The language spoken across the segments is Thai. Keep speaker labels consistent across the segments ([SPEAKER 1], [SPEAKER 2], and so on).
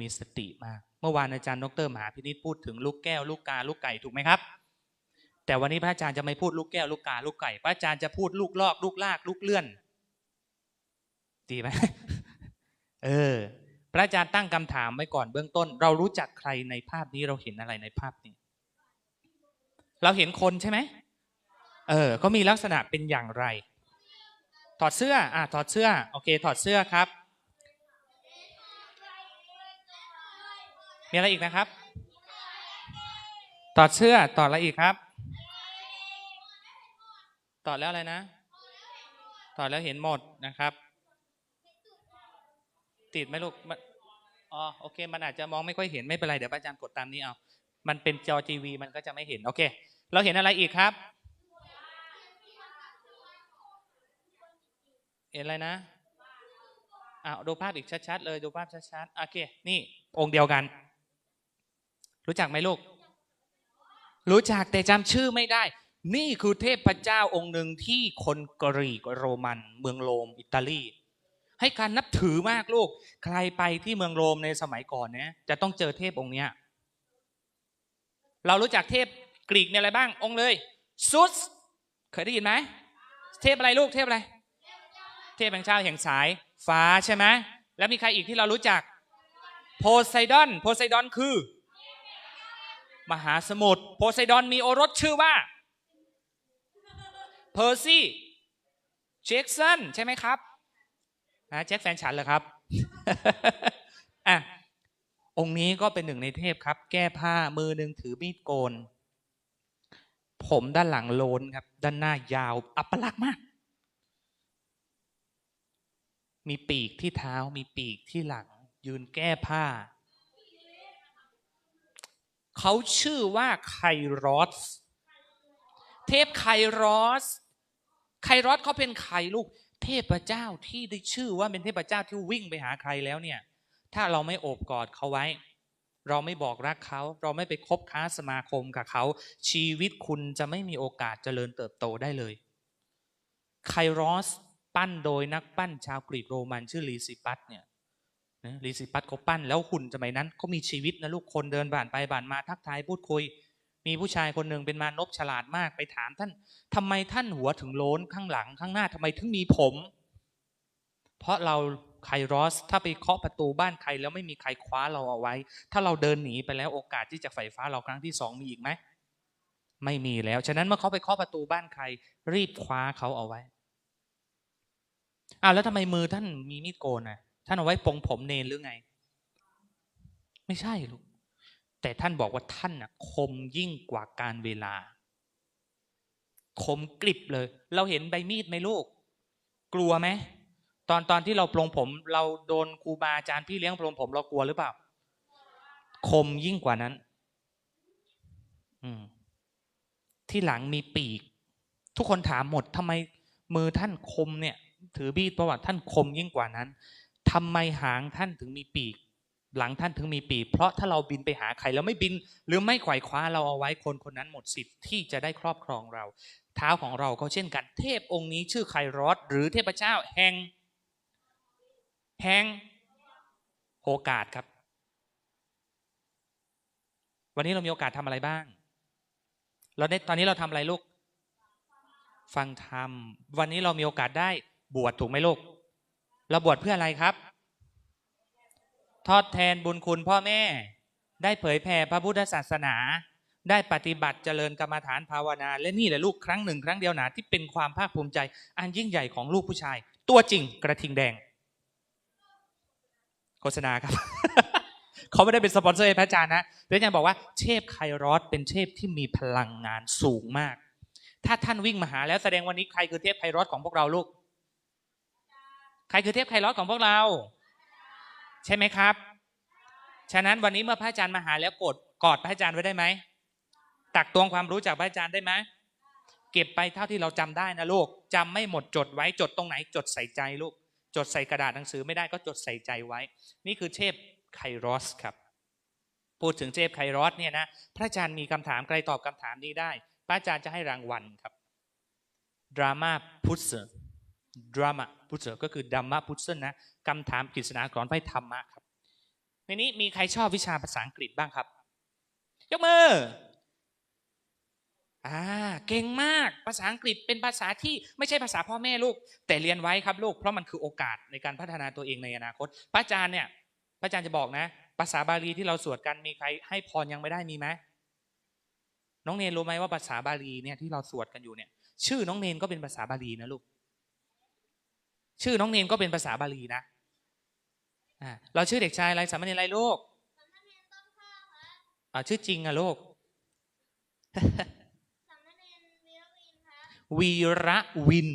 [SPEAKER 1] มีสติมาก เมื่อวานอาจารย์ดรมหาพินิจพูดถึงลูกแก้วลูกกาลูกไก่ถูกไหมครับ แต่วันนี้พระอาจารย์จะไม่พูดลูกแก้วลูกกาลูกไก่ พระอาจารย์จะพูดลูกลอกลูกลากลูกเลื่อน ดีไหมเออ พระอาจารย์ตั้งคำถามไว้ก่อนเบื้องต้น เรารู้จักใครในภาพนี้เราเห็นอะไรในภาพนี้ เราเห็นคนใช่ไหมเออเขามีลักษณะเป็นอย่างไร ถอดเสื้อ อะถอดเสื้อ โอเค ถอดเสื้อครับ มีอะไรอีกนะครับถอดเสื้อถอดอะไรอีกครับถอดแล้วอะไรนะถอดแล้วเห็นหมดนะครับ ติดไหมลูกมันอ๋อโอเค มันอาจจะมองไม่ค่อยเห็นไม่เป็นไรเดี๋ยวอาจารย์กดตามนี้เอา มันเป็นจอทีวีมันก็จะไม่เห็นโอเค เราเห็นอะไรอีกครับเห็นอะไรนะอ่าดูภาพอีกชัดๆเลยดูภาพชัดๆโอเค นี่องค์เดียวกัน รู้จักไหมลูก รู้จักแต่จำชื่อไม่ได้ นี่คือเทพเจ้าองค์หนึ่งที่คนกรีกโรมัน เมืองโรมอิตาลี ให้การนับถือมากลูก ใครไปที่เมืองโรมในสมัยก่อนเนี่ยจะต้องเจอเทพองค์เนี้ยเรารู้จักเทพกรีกเนี่ยอะไรบ้าง องค์เลยซุสเคยได้ยินไหมเทพอะไรลูกเทพอะไร เทพแห่งเจ้าแห่งสายฟ้าใช่ไหมแล้วมีใครอีกที่เรารู้จัก โพไซดอน โพไซดอนคือ มหาสมุทรโพไซดอนมีโอรสชื่อว่าเพอร์ซี่เจคสันใช่ไหมครับนะแจ็คแฟนฉันเหรอครับอะองค์นี้ก็เป็นหนึ่งในเทพครับ แก้ผ้ามือหนึ่งถือมีดโกน ผมด้านหลังโลนครับ ด้านหน้ายาว อัปลักษณ์มาก มีปีกที่เท้ามีปีกที่หลัง ยืนแก้ผ้า เขาชื่อว่าไครอสเทพไครอสไครอสเขาเป็นใครลูก เทพเจ้าที่ได้ชื่อว่าเป็นเทพเจ้าที่วิ่งไปหาใครแล้วเนี่ย ถ้าเราไม่โอบกอดเขาไว้ เราไม่บอกรักเขา เราไม่ไปคบค้าสมาคมกับเขา ชีวิตคุณจะไม่มีโอกาสเจริญเติบโตได้เลยไครอสปั้นโดยนักปั้นชาวกรีกโรมันชื่อลีซิปัสเนี่ย นะลีซิปัสเขาปั้นแล้วหุ่นสมัยนั้นเขามีชีวิตนะลูกคนเดินผ่านไปผ่านมาทักทายพูดคุย มีผู้ชายคนหนึ่งเป็นมานพฉลาดมากไปถามท่านทำไมท่านหัวถึงโล้นข้างหลังข้างหน้าทำไมถึงมีผม เพราะเราไครอส ถ้าไปเคาะประตูบ้านใครแล้วไม่มีใครคว้าเราเอาไว้ ถ้าเราเดินหนีไปแล้วโอกาสที่จะไฟฟ้าเราครั้งที่สองมีอีกไหมไม่มีแล้ว ฉะนั้นเมื่อเขาไปเคาะประตูบ้านใคร รีบคว้าเขาเอาไว้อ้าวแล้วทำไมมือท่านมีมีดโกนอะ ท่านเอาไว้ปรงผมเนนหรือไง ไม่ใช่ลูกแต่ท่านบอกว่าท่านน่ะ คมยิ่งกว่าการเวลา คมกริบเลย เราเห็นใบมีดไหมลูก กลัวไหมตอนตอนที่เราปรงผม เราโดนครูบาอาจารย์พี่เลี้ยงปรงผมเรากลัวหรือเปล่า คมยิ่งกว่านั้น อืม ที่หลังมีปีก ทุกคนถามหมดทำไมมือท่านคมเนี่ย ถือบีดเพราะว่าท่านคมยิ่งกว่านั้น ทำไมหางท่านถึงมีปีก หลังท่านถึงมีปีก เพราะถ้าเราบินไปหาใครแล้วไม่บิน หรือไม่ไขว่คว้าเราเอาไว้คนคนนั้นหมดสิทธิ์ที่จะได้ครอบครองเรา เท้าของเราก็เช่นกัน เทพองค์นี้ชื่อไครอสหรือเทพเจ้าแห่งแห่งโอกาสครับ วันนี้เรามีโอกาสทำอะไรบ้าง เราได้ตอนนี้เราทำอะไรลูก ฟังธรรม วันนี้เรามีโอกาสได้บวชถูกไหมลูก เราบวชเพื่ออะไรครับ ทอดแทนบุญคุณพ่อแม่ ได้เผยแผ่พระพุทธศาสนา ได้ปฏิบัติเจริญกรรมฐานภาวนา และนี่แหละลูกครั้งหนึ่งครั้งเดียวหนาที่เป็นความภาคภูมิใจ อันยิ่งใหญ่ของลูกผู้ชาย ตัวจริงกระทิงแดง โฆษณาครับ เขาไม่ได้เป็นสปอนเซอร์พระอาจารย์นะพระอาจารย์บอกว่าเทพไครอสเป็นเทพที่มีพลังงานสูงมาก ถ้าท่านวิ่งมาหาแล้วแสดงวันนี้ใครคือเทพไครอสของพวกเราลูก ใครคือเทพไครอสของพวกเรา ใช่ไหมครับ ฉะนั้นวันนี้เมื่อพระอาจารย์มาหาแล้วกดกอดพระอาจารย์ไว้ได้ไหมตักตวงความรู้จากพระอาจารย์ได้ไหมเก็บไปเท่าที่เราจำได้นะลูกจำไม่หมดจดไว้จดตรงไหน จดใส่ใจลูกจดใส่กระดาษหนังสือไม่ได้ก็จดใส่ใจไว้ นี่คือเทพไครอสครับ พูดถึงเทพไครอสเนี่ยนะพระอาจารย์มีคำถามใครตอบคำถามนี้ได้ พระอาจารย์จะให้รางวัลครับดราม่าพุทธ ดราม่าพุทธก็คือดัมมะพุทธนะคำถามปริศนาก่อนไปธรรมะครับ ในนี้มีใครชอบวิชาภาษาอังกฤษบ้างครับ ยกมืออ่าเก่งมากภาษาอังกฤษเป็นภาษาที่ไม่ใช่ภาษาพ่อแม่ลูก แต่เรียนไว้ครับลูกเพราะมันคือโอกาสในการพัฒนาตัวเองในอนาคต พระอาจารย์เนี่ยพระอาจารย์จะบอกนะ ภาษาบาลีที่เราสวดกันมีใครให้พรยังไม่ได้มีไหมน้องเนนรู้ไหมว่าภาษาบาลีเนี่ยที่เราสวดกันอยู่เนี่ย ชื่อน้องเนนก็เป็นภาษาบาลีนะลูก ชื่อน้องเนนก็เป็นภาษาบาลีนะเราชื่อเด็กชายอะไรสามเณรอะไรลูกอ่าชื่อจริงอะลูกวีระวิน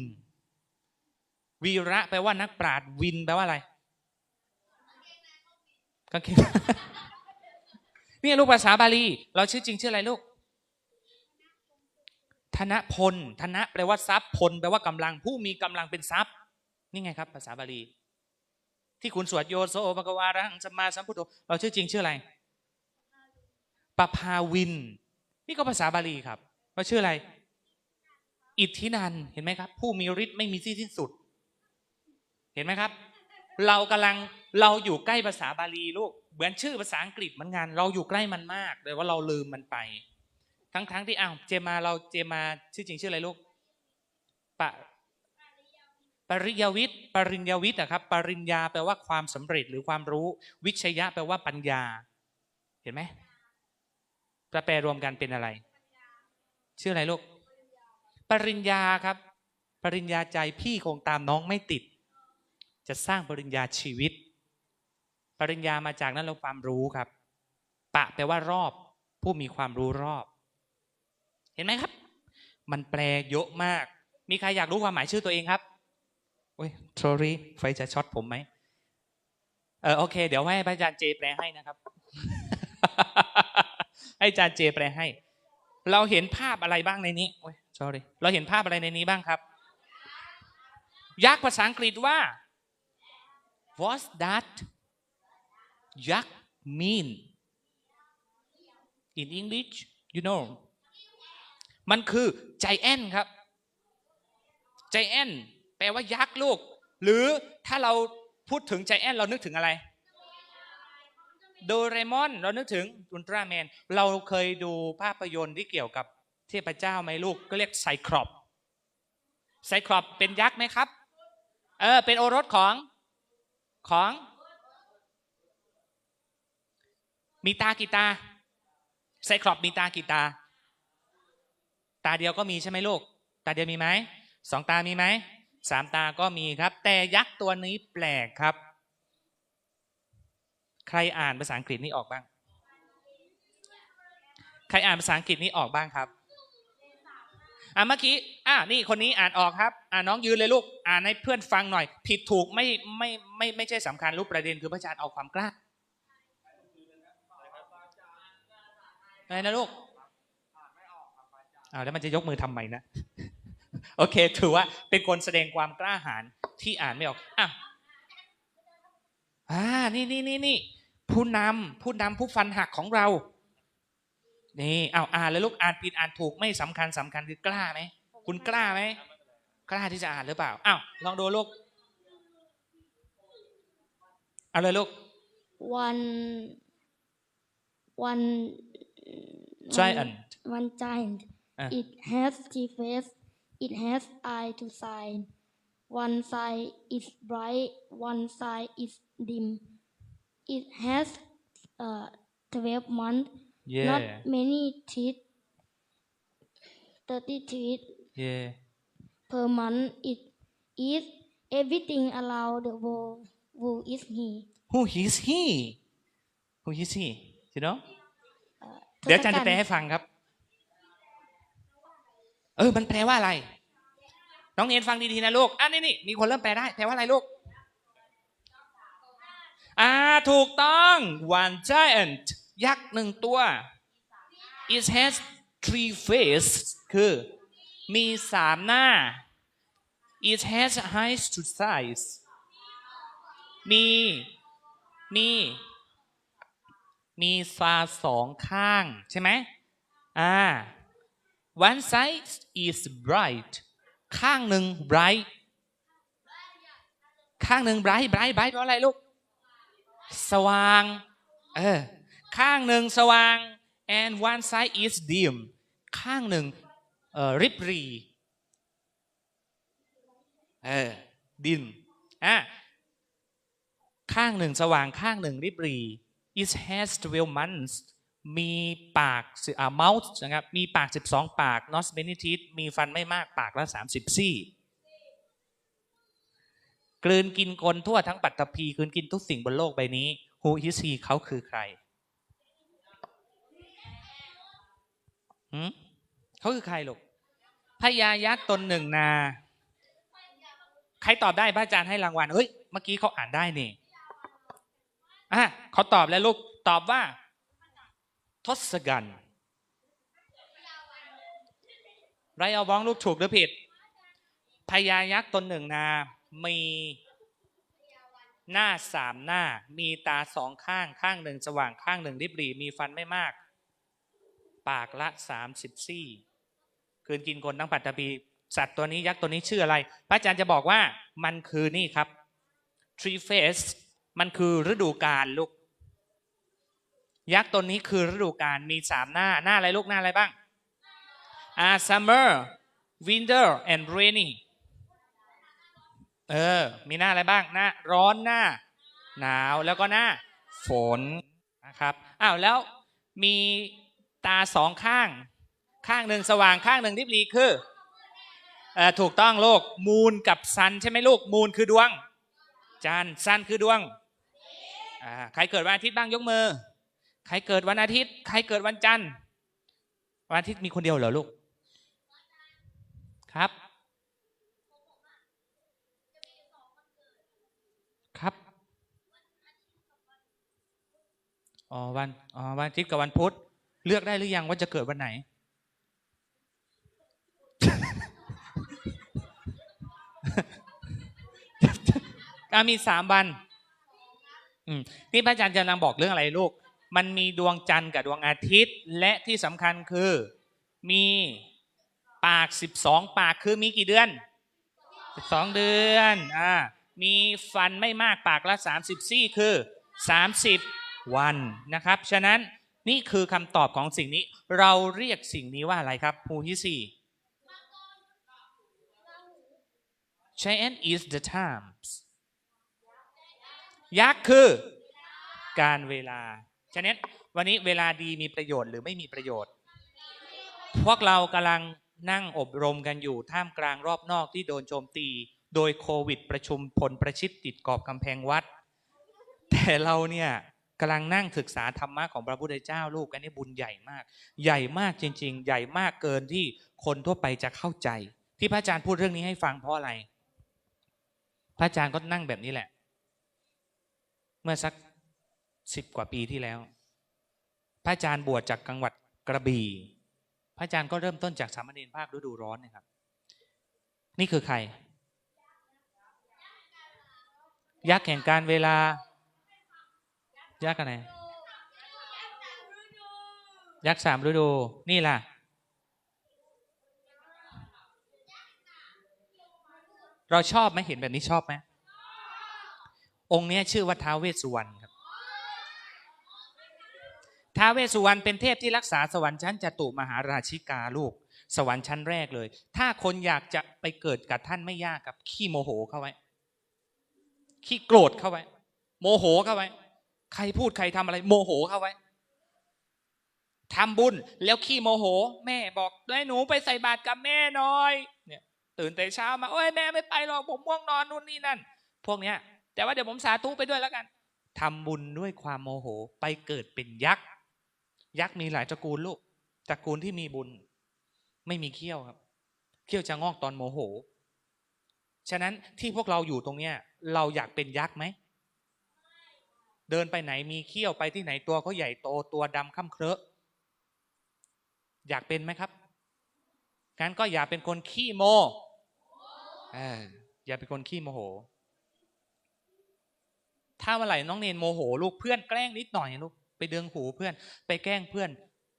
[SPEAKER 1] วีระแปลว่านักปราชญ์วินแปลว่าอะไรกางเกงนี่ลูกภาษาบาลี เราชื่อจริงชื่ออะไรลูก ธนพล ธนะแปลว่าทรัพย์พลแปลว่ากำลังผู้มีกำลังเป็นทรัพย์ นี่ไงครับ ภาษาบาลี ที่คุณสวดโยโสภะกวารังสัมมาสัมพุทโธเราชื่อจริงชื่ออะไรปภาวิน นี่ก็ภาษาบาลีครับว่าชื่ออะไร อิทธินันเห็นไหมครับ ผู้มีฤทธิ์ไม่มีที่สิ้นสุด เห็นไหมครับ เรากำลังเราอยู่ใกล้ภาษาบาลีลูกเหมือนชื่อภาษาอังกฤษเหมือนกันเราอยู่ใกล้มันมากแต่ว่าเราลืมมันไป ทั้งๆทที่อ้าวเจมาเราเจมาชื่อจริงชื่ออะไรลูก ปริยวิทย์ปริญญาวิทย์อะครับปริญญาแปลว่าความสำเร็จหรือความรู้ วิชยะแปลว่าปัญญา เห็นไหมแปลรวมกันเป็นอะไร ชื่ออะไรลูก ปริญญาครับ ปริญญาใจพี่คงตามน้องไม่ติด จะสร้างปริญญาชีวิต ปริญญามาจากนั้นเราความรู้ครับ ปะแปลว่ารอบ ผู้มีความรู้รอบ เห็นไหมครับ มันแปลเยอะมาก มีใครอยากรู้ความหมายชื่อตัวเองครับ อ้ย sorry ไฟจะช็อตผมไหมเออโอเค เดี๋ยวให้พระอาจารย์เจแปลให้นะครับ ให้อาจารย์เจแปลให้ เราเห็นภาพอะไรบ้างในนี้โอ้ย sorry เราเห็นภาพอะไรในนี้บ้างครับ ยักษ์ภาษาอังกฤษว่า what's that ยักษ์ mean in English you know มันคือ giant ครับ giant แปลว่ายักษ์ลูก หรือถ้าเราพูดถึง giant เรานึกถึงอะไร โดเรมอนเรานึกถึงอุลตร้าแมน เราเคยดูภาพยนตร์ที่เกี่ยวกับเทพเจ้าไหมลูกก็เรียกไซครอปไซครอปเป็นยักษ์ไหมครับ เออ เป็นโอรสของของ มีตากี่ตาไซครอปมีตากี่ตา ตาเดียวก็มีใช่ไหมลูก ตาเดียวมีไหมสองตามีไหม สามตาก็มีครับ แต่ยักษ์ตัวนี้แปลกครับ ใครอ่านภาษาอังกฤษนี้ออกบ้าง ใครอ่านภาษาอังกฤษนี้ออกบ้างครับอะเมื่อกี้อะนี่คนนี้อ่านออกครับ อะน้องยืนเลยลูก อ่านให้เพื่อนฟังหน่อย ผิดถูกไม่ไม่ไม่ไม่ใช่สำคัญลูกประเด็นคือพระอาจารย์เอาความกล้าอะไรนะลูกอ้าวแล้วมันจะยกมือทำไมนะ โอเค ถือว่าเป็นคนแสดงความกล้าหาญที่อ่านไม่ออกอะอ่านี่นี่นี่นี่ผู้นำผู้นำผู้ฟันหักของเรา นี่อ้าวอ่านเลยลูกอ่านผิดอ่านถูกไม่สำคัญสำคัญคือกล้าไหมคุณกล้าไหมกล้าที่จะอ่านหรือเปล่าอ้าวลองดูลูกเอาเลยลูก
[SPEAKER 2] one one
[SPEAKER 1] giant
[SPEAKER 2] one giant
[SPEAKER 1] Ah.
[SPEAKER 2] it has three face it has eye to sign one side is bright one side is dim it has uh, 12 months not
[SPEAKER 1] yeah
[SPEAKER 2] many teeth 30 teeth
[SPEAKER 1] yeah
[SPEAKER 2] per month it eats everything around the world who is he
[SPEAKER 1] who is he who is he you know
[SPEAKER 2] เอ่อ
[SPEAKER 1] เดี๋ยวอาจารย์จะแปล
[SPEAKER 2] ทศกัณฐ์
[SPEAKER 1] ให้ฟังครับ เ ออ มันแปลว่าอะไร น้องเนียนฟังดีๆนะลูกอะนี่นี่มีคนเริ่มแปลได้ แปลว่าอะไรลูก อ่า ถูกต้อง one giant ยักษ์หนึ่งตัว it has three faces คือ มีสามหน้า it has eyes to size มี มี มีตาสองข้าง ใช่ไหมอ่า one side is bright ข้างหนึ่ง bright ข้างหนึ่ง bright bright bright แปลว่าอะไรลูก สว่าง เออ ข้างหนึ่งสว่าง and one side is dim ข้างหนึ่งเอ่อริบรีเออดินอะข้างหนึ่งสว่างข้างหนึ่งริบรี it has 12 months มีปากอ่า mouth นะครับ มีปาก 12 ปาก not many teeth มีฟันไม่มากปากละ 30 ซี่ กลืนกินคนทั่วทั้งปัตตภีกลืนกินทุกสิ่งบนโลกใบนี้ Who is he เขาคือใครหืมเขาคือใครลูกพญายักษ์ตนหนึ่งนา ใครตอบได้พระอาจารย์ให้รางวัลเฮ้ย เมื่อกี้เขาอ่านได้นี่อะเขาตอบแล้วลูก ตอบว่า ทศกัณฐ์ไรเอาบ้องลูกถูกหรือผิด พญายักษ์ตนหนึ่งนา มีหน้าสามหน้า มีตาสองข้างข้างหนึ่งสว่างข้างหนึ่งริบหรี่มีฟันไม่มาก ปากละสามสิบซี่คืนกินคนทั้งปัตตภีสัตว์ตัวนี้ยักษ์ตัวนี้ชื่ออะไร พระอาจารย์จะบอกว่ามันคือนี่ครับ tree face มันคือฤดูกาลลูก ยักษ์ตัวนี้คือฤดูกาลมีสามหน้าหน้าอะไรลูกหน้าอะไรบ้างอ่า summer winter and rainy เออ มีหน้าอะไรบ้างหน้าร้อนหน้า หนาวแล้วก็หน้าฝนนะครับอ้าวแล้วมีตาสองข้าง ข้างหนึ่งสว่างข้างหนึ่งริบรีคือเออถูกต้องโลกมูนกับซันใช่ไหมลูกมูนคือดวงจันทร์ซันคือดวงอ่าใครเกิดวันอาทิตย์บ้างยกมือ ใครเกิดวันอาทิตย์ ใครเกิดวันจันทร์ วันอาทิตย์มีคนเดียวเหรอลูก ครับ ครับ อ๋อวัน อ๋อวันอาทิตย์กับวันพุธ เลือกได้หรือยังว่าจะเกิดวันไหนอะมีสามวัน อืม นี่พระอาจารย์กำลังบอกเรื่องอะไรลูก มันมีดวงจันทร์กับดวงอาทิตย์ และที่สำคัญคือมีปากสิบสองปากคือมีกี่เดือนสิบสองเดือนอ่ามีฟันไม่มากปากละสามสิบซี่คือสามสิบวันนะครับ ฉะนั้นนี่คือคำตอบของสิ่งนี้ เราเรียกสิ่งนี้ว่าอะไรครับฮูฮิซี Giant is the times ยักษ์คือการเวลา ฉะนั้นวันนี้เวลาดีมีประโยชน์หรือไม่มีประโยชน์ พวกเรากำลังนั่งอบรมกันอยู่ท่ามกลางรอบนอกที่โดนโจมตี โดยโควิดประชุมพลประชิดติดกรอบกำแพงวัด แต่เราเนี่ยกำลังนั่งศึกษาธรรมะของพระพุทธเจ้าลูกอันนี้บุญใหญ่มาก ใหญ่มากจริง ๆ ใหญ่มากเกินที่คนทั่วไปจะเข้าใจ ที่พระอาจารย์พูดเรื่องนี้ให้ฟังเพราะอะไร พระอาจารย์ก็นั่งแบบนี้แหละ เมื่อสัก สิบกว่าปีที่แล้ว พระอาจารย์บวชจากจังหวัดกระบี่ พระอาจารย์ก็เริ่มต้นจากสามเณรภาคฤดูร้อนนะครับ นี่คือใคร ยักษ์แห่งการเวลา ยักษ์อะไรยักษ์สามฤดู นี่ล่ะ เราชอบไหมเห็นแบบนี้ชอบไหมองค์นี้ชื่อว่าท้าวเวสสุวรรณ ท้าเวสุวรรณเป็นเทพที่รักษาสวรรค์ชั้นจตุมหาราชิกาลูก สวรรค์ชั้นแรกเลย ถ้าคนอยากจะไปเกิดกับท่านไม่ยากกับขี้โมโหเข้าไว้ ขี้โกรธเข้าไว้ โมโหเข้าไว้ ใครพูดใครทำอะไร โมโหเข้าไว้ทำบุญแล้วขี้โมโห แม่บอกให้หนูไปใส่บาตรกับแม่หน่อย เนี่ย ตื่นแต่เช้ามาโอ้ยแม่ไม่ไปหรอกผมง่วงนอนนู่นนี่นั่น พวกเนี้ย แต่ว่าเดี๋ยวผมสาธุไปด้วยแล้วกันทำบุญด้วยความโมโหไปเกิดเป็นยักษ์ ยักษ์มีหลายตระกูลลูกตระกูลที่มีบุญ ไม่มีเขี้ยวครับ เขี้ยวจะงอกตอนโมโห ฉะนั้นที่พวกเราอยู่ตรงเนี้ย เราอยากเป็นยักษ์ไหมเดินไปไหนมีเขี้ยวไปที่ไหนตัวเขาใหญ่โตตัวดำค่ำเคราะห์อยากเป็นไหมครับงั้นก็อย่าเป็นคนขี้โมเอออย่าเป็นคนขี้โมโห ถ้าเมื่อไหร่น้องเนนโมโห ลูกเพื่อนแกล้งนิดหน่อยลูก ไปเดืองหูเพื่อน ไปแกล้งเพื่อน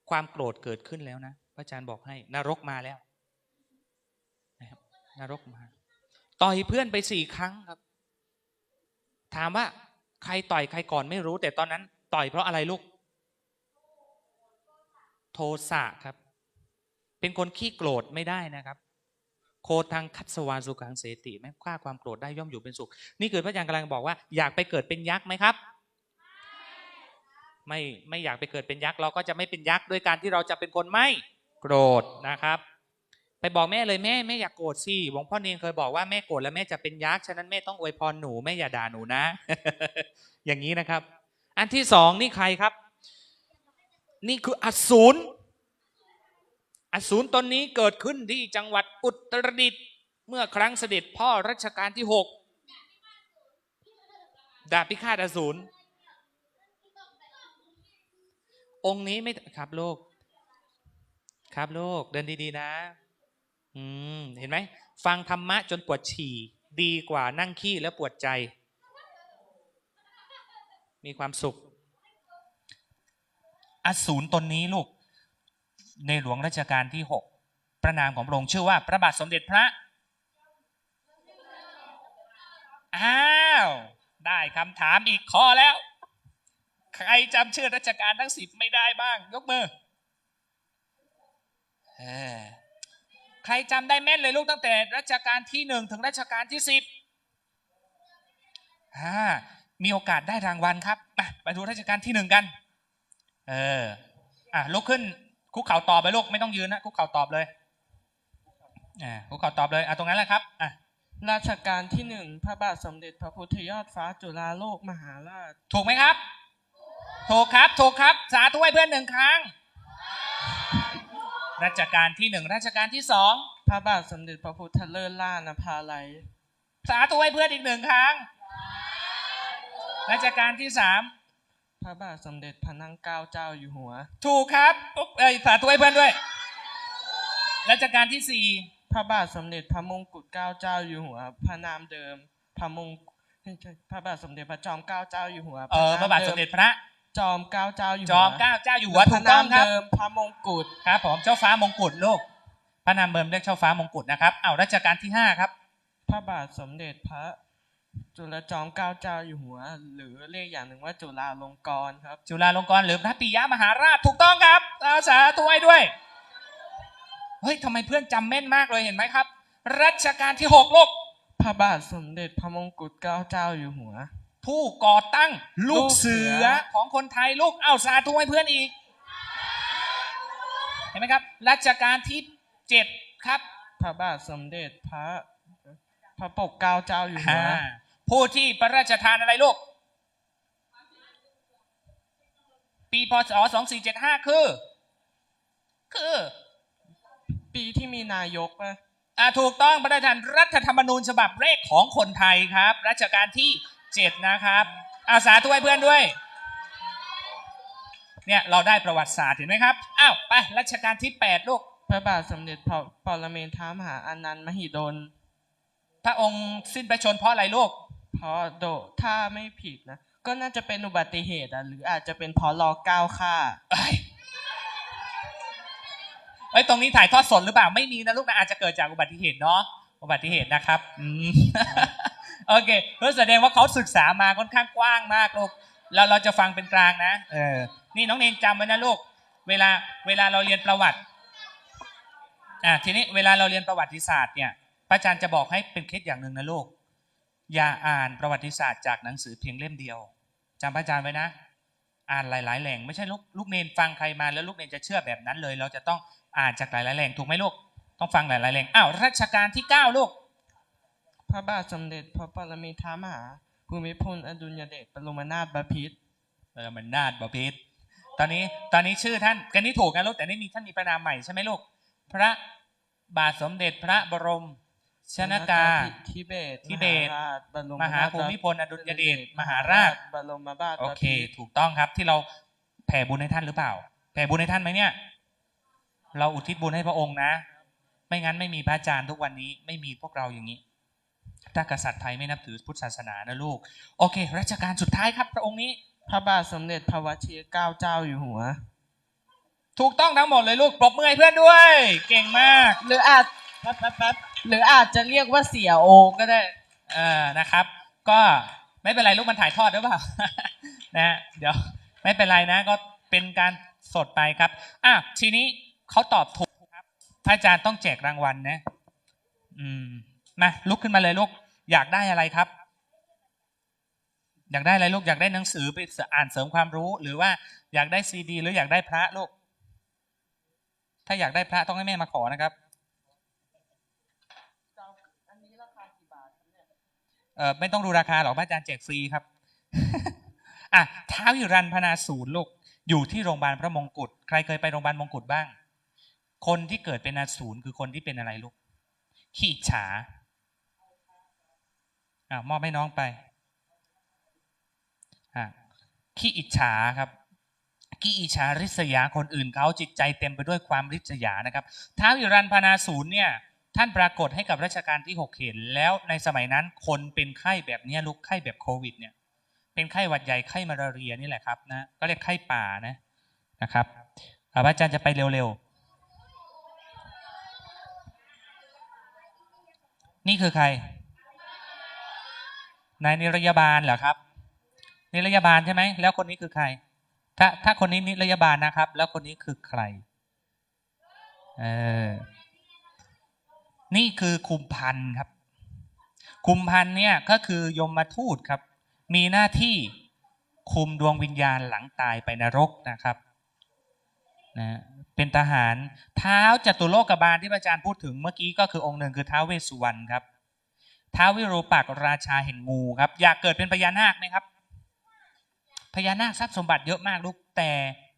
[SPEAKER 1] ความโกรธเกิดขึ้นแล้วนะพระอาจารย์บอกให้นรกมาแล้วนะครับนรกมา ต่อยเพื่อนไปสี่ครั้งครับ ถามว่าใครต่อยใครก่อนไม่รู้ แต่ตอนนั้น ต่อยเพราะอะไรลูก โทสะครับ เป็นคนขี้โกรธไม่ได้นะครับ โคทางคัตสวาสุขังเสติแม้ฆ่าความโกรธได้ย่อมอยู่เป็นสุข นี่คือพระอาจารย์กำลังบอกว่าอยากไปเกิดเป็นยักษ์ไหมครับ ไม่ไม่อยากไปเกิดเป็นยักษ์เราก็จะไม่เป็นยักษ์ด้วยการที่เราจะเป็นคนไม่โกรธนะครับ ไปบอกแม่เลยแม่แม่อย่ากโกรธสิหลวงพ่อเนรเคยบอกว่าแม่โกรธแล้วแม่จะเป็นยักษ์ฉะนั้นแม่ต้องอวยพรหนูแม่อย่าด่าหนูนะ อย่างนี้นะครับ อันที่สองนี่ใครครับ นี่คืออสูรอสูรตนนี้เกิดขึ้นที่จังหวัดอุตรดิตถ์เมื่อครั้งเสด็จพ่อรัชกาลที่หกดาบพิฆาตอสูร องค์นี้ไม่ครับโลกครับโลกเดินดีๆนะ อืมเห็นไหมฟังธรรมะจนปวดฉี่ ดีกว่านั่งขี้แล้วปวดใจ มีความสุข อสูรตนนี้ลูก ในหลวงรัชกาลที่หกพระนามของพระองค์ชื่อว่า พระบาทสมเด็จพระอ้าว ได้คำถามอีกข้อแล้ว ใครจำชื่อรัชกาลทั้งสิบไม่ได้บ้าง ยกมือเออใครจำได้แม่นเลยลูกตั้งแต่รัชกาลที่หนึ่งถึงรัชกาลที่สิบอ่ามีโอกาสได้รางวัลครับมาไปดูรัชกาลที่หนึ่งกัน เออ อะลุกขึ้น คุกเข่าตอบไปลูกไม่ต้องยืนนะคุกเข่าตอบเลยอ่าคุกเข่าตอบเลยอะตรงนั้นแหละครับอะ
[SPEAKER 3] ราชการที่หนึ่งพระบาทสมเด็จพระพุทธยอดฟ้าจุฬาโลกมหาราช
[SPEAKER 1] ถูกไหมครับ ถูกครับ ถูกครับ สาธุให้เพื่อนหนึ่งครั้ง รัชกาลที่หนึ่งรัชกาลที่สอง
[SPEAKER 3] พระบาทสมเด็จพระพุทธเลิศล่านภาลัย
[SPEAKER 1] สาธุให้เพื่อนอีกหนึ่งครั้ง รัชกาลที่สาม
[SPEAKER 3] พระบาทสมเด็จพระนั่งเกล้าเจ้าอยู่หัว
[SPEAKER 1] ถูกครับอุ๊บเอ้ยสาธุให้เพื่อนด้วย รัชกาลที่สี่
[SPEAKER 3] พระบาทสมเด็จพระมงกุฎเกล้าเจ้าอยู่หัว พระนามเดิม พระมงไม่ใช่พระบาทสมเด็จพระจอมเกล้าเจ้าอยู่หัว
[SPEAKER 1] เออพระบาทสมเด็จพระ
[SPEAKER 3] จอมเกล้าเจ้าอยู่
[SPEAKER 1] จ
[SPEAKER 3] หัว
[SPEAKER 1] อมเกล้าเจ้าอยู่หัว
[SPEAKER 3] พ
[SPEAKER 1] ถู
[SPEAKER 3] ระ
[SPEAKER 1] กต้
[SPEAKER 3] นา
[SPEAKER 1] อง
[SPEAKER 3] ม
[SPEAKER 1] ครับ
[SPEAKER 3] เดิมพระมงกุฎ
[SPEAKER 1] ครับผมเจ้าฟ้ามงกุฎลูกพระนามเบิมเรียกเจ้าฟ้ามงกุฎนะครับเอารัชกาลที่ห้าครับ
[SPEAKER 3] พระบาทสมเด็จพระจุลจอมเกล้าเจ้าอยู่หัว หรือเรียกอย่างหนึ่งว่าจุฬาลงกรณ์ครับ
[SPEAKER 1] จุฬาลงกรณ์หรือพระปิยมหาราชถูกต้องครับอาสาธุให้ด้วยเฮ้ยทำไมเพื่อนจำแม่นมากเลยเห็นไหมครับ รัชกาลที่หกลูก
[SPEAKER 3] พระบาทสมเด็จพระมงกุฎเกล้าเจ้าอยู่หัว
[SPEAKER 1] ผู้ก่อตั้งลูก
[SPEAKER 3] ลูกเสื
[SPEAKER 1] เสือ
[SPEAKER 3] อ
[SPEAKER 1] ของคนไทยลูกเอาสาธุให้เพื่อนอีก เห็นไหมครับรัชกาลที่เจ็ดครับ
[SPEAKER 3] พระบาทสมเด็จพระพระปกเกล้าเจ้าอยู่หัว
[SPEAKER 1] อ่าผู้ที่พระราชทานอะไรลูก ปีพศสองสี่เจ็ดห้าคือ คือ
[SPEAKER 3] ปีที่มีนายกป่ะ
[SPEAKER 1] อ่าถูกต้องพระราชทานรัฐธรรมนูญฉบับแรกของคนไทยครับ รัชกาลที่ เจ็ดนะครับอาสาธุให้เพื่อนด้วย เนี่ยเราได้ประวัติศาสตร์เห็นไหมครับ อ้าวไปรัชกาลที่แปดลูก
[SPEAKER 3] พระบาทสมเด็จพระปรเมนทามหาอานันต์มหิดล
[SPEAKER 1] พระองค์สิ้นพระชนม์เพราะอะไรลูก
[SPEAKER 3] เพราะโดถ้าไม่ผิดนะ ก็น่าจะเป็นอุบัติเหตุอะหรืออาจจะเป็นเพราะรอเก้าฆ่า
[SPEAKER 1] เอ้ยเอ้ยตรงนี้ถ่ายทอดสดหรือเปล่าไม่มีนะลูกนะอาจจะเกิดจากอุบัติเหตุเนาะอุบัติเหตุนะครับอืม โอเคเพื่อแสดงว่าเขาศึกษามาค่อนข้างกว้างมากลูกเราเราจะฟังเป็นกลางนะเออนี่น้องเนนจำไว้นะลูก เวลาเวลาเราเรียนประวัติอะทีนี้เวลาเราเรียนประวัติศาสตร์เนี่ยพระอาจารย์จะบอกให้เป็นเคล็ดอย่างหนึ่งนะลูก อย่าอ่านประวัติศาสตร์จากหนังสือเพียงเล่มเดียวจำพระอาจารย์ไว้นะ อ่านหลาย ๆ แหล่งไม่ใช่ลูกลูกเนนฟังใครมาแล้วลูกเนนจะเชื่อแบบนั้นเลย เราจะต้องอ่านจากหลาย ๆ แหล่งถูกไหมลูกต้องฟังหลาย ๆ แหล่งอ้าวรัชกาลที่เก้าลูก
[SPEAKER 3] ระบาทสมเด็จพระปรเมนทามหาภูมิพลอดุลยเดชบรมนาถบพิตร
[SPEAKER 1] เออมันนาดบพิษตอนนี้ตอนนี้ชื่อท่านกันนี้ถูกนะลูกแต่นี่มีท่านมีประนามใหม่ใช่ไหมลูกพระบาทสมเด็จพระบรมชนากา
[SPEAKER 3] ทิเบต
[SPEAKER 1] ทิเบต
[SPEAKER 3] มหาราชบรม
[SPEAKER 1] มหาภูมิพลอดุลยเดชมหาราช
[SPEAKER 3] บรมบาท
[SPEAKER 1] โอเค
[SPEAKER 3] บพิตร
[SPEAKER 1] ถูกต้องครับที่เราแผ่บุญให้ท่านหรือเปล่า แผ่บุญให้ท่านไหมเนี่ย เราอุทิศบุญให้พระองค์นะ ไม่งั้นไม่มีพระอาจารย์ทุกวันนี้ ไม่มีพวกเราอย่างนี้ ถ้ากษัตริย์ไทยไม่นับถือพุทธศาสนานะลูก โอเค รัชกาลสุดท้ายครับ พระองค์นี้
[SPEAKER 3] พระบาทสมเด็จพระวชิรเกล้าเจ้าอยู่หัว
[SPEAKER 1] ถูกต้องทั้งหมดเลยลูกปรบมือให้เพื่อนด้วย เก่งมาก
[SPEAKER 3] หรืออาจแป๊บแป๊บแป๊บหรืออาจจะเรียกว่าเสียโอก็ได้
[SPEAKER 1] เออนะครับ ก็ไม่เป็นไรลูกมันถ่ายทอดหรือเปล่า นะฮะเดี๋ยวไม่เป็นไรนะ ก็เป็นการสดไปครับอะทีนี้เขาตอบถูกครับพระอาจารย์ต้องแจกรางวัลนะ อืม มาลุกขึ้นมาเลยลูกอยากได้อะไรครับ อยากได้อะไรลูกอยากได้หนังสือไปอ่านเสริมความรู้ หรือว่าอยากได้ซีดี หรืออยากได้พระลูกถ้าอยากได้พระต้องให้แม่มาขอนะครับเออไม่ต้องดูราคาหรอกพระอาจารย์แจกฟรีครับอะท้าวหิรันพนาศูนย์ลูกอยู่ที่โรงพยาบาลพระมงกุฎใครเคยไปโรงพยาบาลมงกุฎบ้าง คนที่เกิดเป็นอาสูรคือคนที่เป็นอะไรลูกขี้ฉา อ่ามอบให้น้องไปอะขี้อิจฉาครับขี้อิจฉาริษยาคนอื่นเขาจิตใจเต็มไปด้วยความริษยานะครับท้าวหิรันพนาศูนย์เนี่ยท่านปรากฏให้กับรัชกาลที่หกเห็น แล้วในสมัยนั้นคนเป็นไข้แบบนี้ลูกไข้แบบโควิดเนี่ยเป็นไข้หวัดใหญ่ไข้มาลาเรียนี่แหละครับนะก็เรียกไข้ป่านะนะครับอาจารย์จะไปเร็วๆ นี่คือใคร นายนิรยาบาลเหรอครับ นิรยาบาลใช่ไหมแล้วคนนี้คือใคร ถ้าถ้าคนนี้นิรยาบาลนะครับ แล้วคนนี้คือใครเออนี่คือคุมพันครับ คุมพันเนี่ยก็คือยมมาทูตครับ มีหน้าที่คุมดวงวิญญาณหลังตายไปนรกนะครับนะเป็นทหารเท้าจตุโลกบาลที่อาจารย์พูดถึงเมื่อกี้ก็คือองค์หนึ่งคือท้าวเวสสุวรรณครับ ท้าววิรูปักราชาแห่งงูครับ อยากเกิดเป็นพญานาคไหมครับ พญานาคทรัพย์สมบัติเยอะมากลูกแต่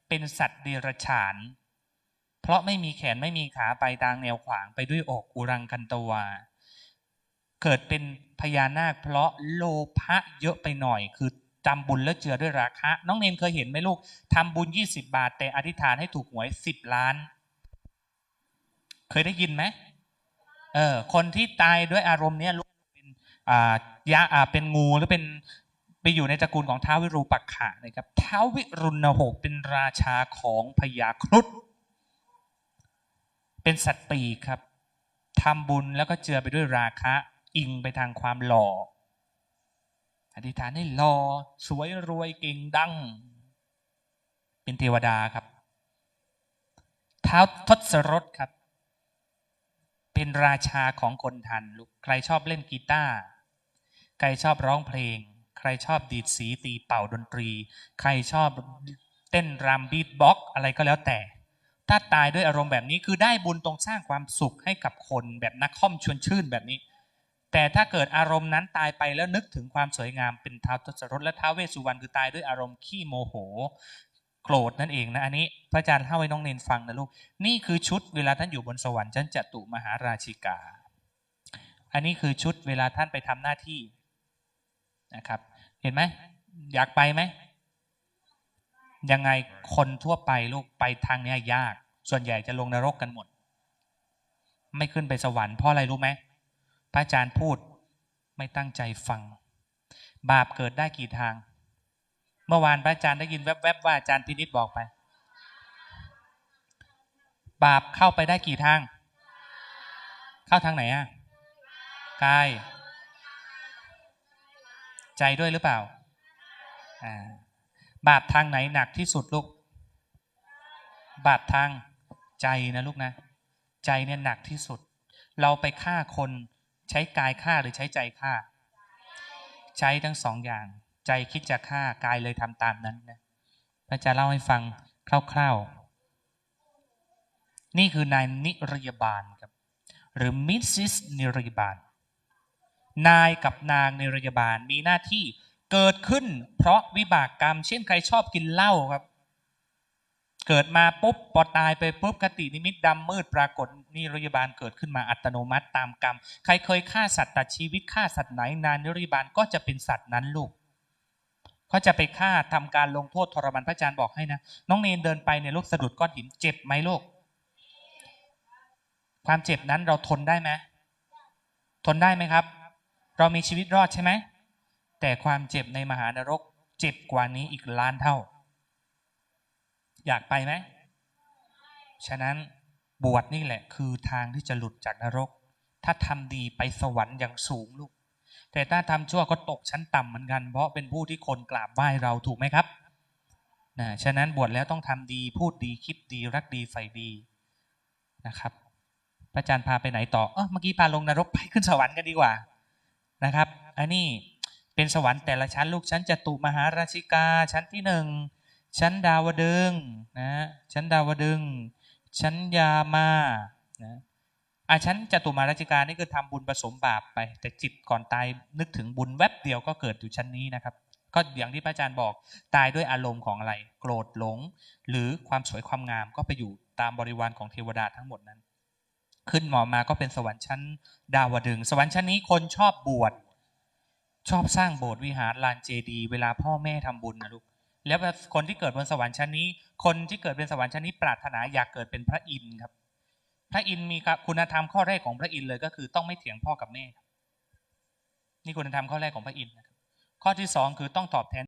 [SPEAKER 1] เป็นสัตว์เดรัจฉาน เพราะไม่มีแขนไม่มีขาไปทางแนวขวางไปด้วยอกอุรังคันตวา เกิดเป็นพญานาค เพราะโลภะเยอะไปหน่อย คือจำบุญแล้วเจือด้วยราคะ น้องเนนเคยเห็นไหมลูกทำบุญ 20 บาท แต่อธิษฐานให้ถูกหวย 10 ล้าน เคยได้ยินไหมเออคนที่ตายด้วยอารมณ์เนี้ย ยะอ่าเป็นงูหรือเป็นไปอยู่ในตระกูลของท้าววิรูปักขะนะครับท้าววิรุณหกเป็นราชาของพญาครุฑเป็นสัตว์ปีกครับทำบุญแล้วก็เจือไปด้วยราคะอิงไปทางความหล่ออธิษฐานให้หล่อสวยรวยเก่งดัง เป็นเทวดาครับเท้าทศรถครับ เป็นราชาของคนทันลูกใครชอบเล่นกีตาร์ ใครชอบร้องเพลง ใครชอบดีดสีตีเป่าดนตรี ใครชอบเต้นรำบีทบ็อกอะไรก็แล้วแต่ ถ้าตายด้วยอารมณ์แบบนี้คือได้บุญตรงสร้างความสุขให้กับคนแบบนักค่อมชวนชื่นแบบนี้ แต่ถ้าเกิดอารมณ์นั้นตายไปแล้วนึกถึงความสวยงามเป็นท้าวทศรถและท้าวเวสสุวรรณคือตายด้วยอารมณ์ขี้โมโหโกรธนั่นเองนะอันนี้พระอาจารย์เล่าให้น้องเนนฟังนะลูกนี่คือชุดเวลาท่านอยู่บนสวรรค์ชั้นจตุมหาราชิกา อันนี้คือชุดเวลาท่านไปทำหน้าที่ นะครับ เห็นไหมอยากไปไหมยังไงคนทั่วไปลูกไปทางนี้ยาก ส่วนใหญ่จะลงนรกกันหมด ไม่ขึ้นไปสวรรค์เพราะอะไรรู้ไหมพระอาจารย์พูดไม่ตั้งใจฟัง บาปเกิดได้กี่ทาง เมื่อวานพระอาจารย์ได้ยินแวบๆว่าอาจารย์พินิษบอกไป บาปเข้าไปได้กี่ทาง เข้าทางไหนอะกาย ใจด้วยหรือเปล่า บาปทางไหนหนักที่สุดลูก บาปทางใจนะลูกนะ ใจเนี่ยหนักที่สุด เราไปฆ่าคนใช้กายฆ่าหรือใช้ใจฆ่า ใช้ทั้งสองอย่าง ใจคิดจะฆ่ากายเลยทำตามนั้นนะพระอาจารย์เล่าให้ฟังคร่าวๆ นี่คือนายนิรยาบาลครับ หรือมิสซิสนิรยาบาล นายกับนางในรยาบาลมีหน้าที่เกิดขึ้น เพราะวิบากกรรม เช่นใครชอบกินเหล้าครับ เกิดมาปุ๊บพอตายไปปุ๊บคตินิมิตดำมืดปรากฏนิรยาบาลเกิดขึ้นมาอัตโนมัติตามกรรม ใครเคยฆ่าสัตว์ตัดชีวิตฆ่าสัตว์ไหนนานนิรยาบาลก็จะเป็นสัตว์นั้นลูกเขาจะไปฆ่าทำการลงโทษทรมานพระอาจารย์บอกให้นะน้องเนนเดินไปเนี่ยลูกสะดุดก้อนหินเจ็บไหมลูกความเจ็บนั้นเราทนได้ไหมทนได้ไหมครับ เรามีชีวิตรอดใช่ไหม แต่ความเจ็บในมหานรกเจ็บกว่านี้อีกล้านเท่า อยากไปไหม ฉะนั้นบวชนี่แหละคือทางที่จะหลุดจากนรก ถ้าทำดีไปสวรรค์อย่างสูงลูก แต่ถ้าทำชั่วก็ตกชั้นต่ำเหมือนกัน เพราะเป็นผู้ที่คนกราบไหว้เราถูกไหมครับนะฉะนั้นบวชแล้วต้องทำดีพูดดีคิดดีรักดีใฝ่ดีนะครับพระอาจารย์พาไปไหนต่อเออเมื่อกี้พาลงนรกไปขึ้นสวรรค์กันดีกว่า นะครับ อันนี้เป็นสวรรค์แต่ละชั้นลูกชั้นจตุมหาราชิกาชั้นที่หนึ่งชั้นดาวดึงนะชั้นดาวดึง ชั้นยามานะอะชั้นจตุมหาราชิกานี่คือทำบุญผสมบาปไป แต่จิตก่อนตายนึกถึงบุญแวบเดียวก็เกิดอยู่ชั้นนี้นะครับ ก็อย่างที่พระอาจารย์บอกตายด้วยอารมณ์ของอะไร โกรธหลง หรือความสวยความงามก็ไปอยู่ตามบริวารของเทวดาทั้งหมดนั้น ขึ้นหมอมาก็เป็นสวรรค์ชั้น ดาวดึง สวรรค์ชั้นนี้คนชอบบวชชอบสร้างโบสถ์วิหารลานเจดีเวลาพ่อแม่ทำบุญนะลูกแล้วคนที่เกิดบนสวรรค์ชั้นนี้ คนที่เกิดเป็นสวรรค์ชั้นนี้ ปรารถนาอยากเกิดเป็นพระอินทร์ครับ พระอินทร์มีคุณธรรมข้อแรกของพระอินทร์เลยก็คือต้องไม่เถียงพ่อกับแม่ นี่คุณธรรมข้อแรกของพระอินทร์นะข้อที่สองคือต้องตอบแทน